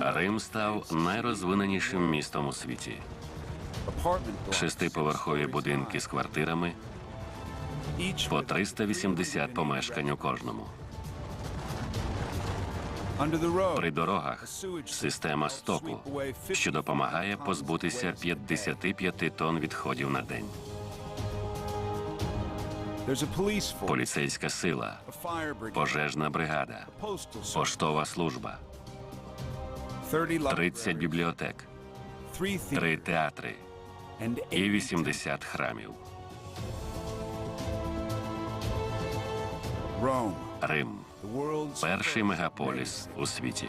Рим став найрозвиненішим містом у світі. Шестиповерхові будинки з квартирами по 380 помешкань у кожному. При дорогах система стоку, що допомагає позбутися 55 тонн відходів на день. Поліцейська сила, пожежна бригада, поштова служба, 30 бібліотек, три театри. І 80 храмів. Рим. Перший мегаполіс у світі.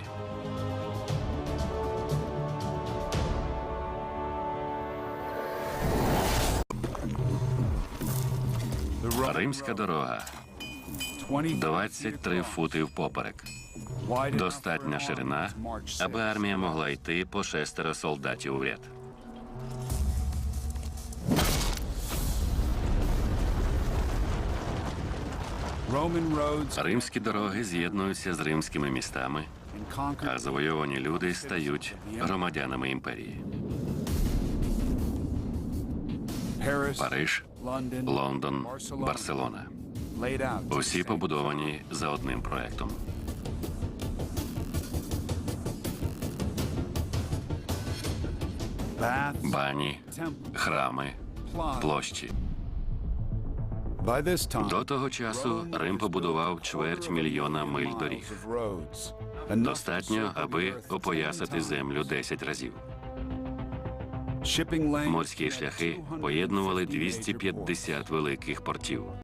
Римська дорога. 23 фути впоперек. Достатня ширина, аби армія могла йти по шестеро солдатів у ряд. Римські дороги з'єднуються з римськими містами, а завойовані люди стають громадянами імперії. Париж, Лондон, Барселона. Усі побудовані за одним проектом. Бані, храми, площі. До того часу Рим побудував чверть мільйона миль доріг. Достатньо, аби опоясати землю 10 разів. Морські шляхи поєднували 250 великих портів.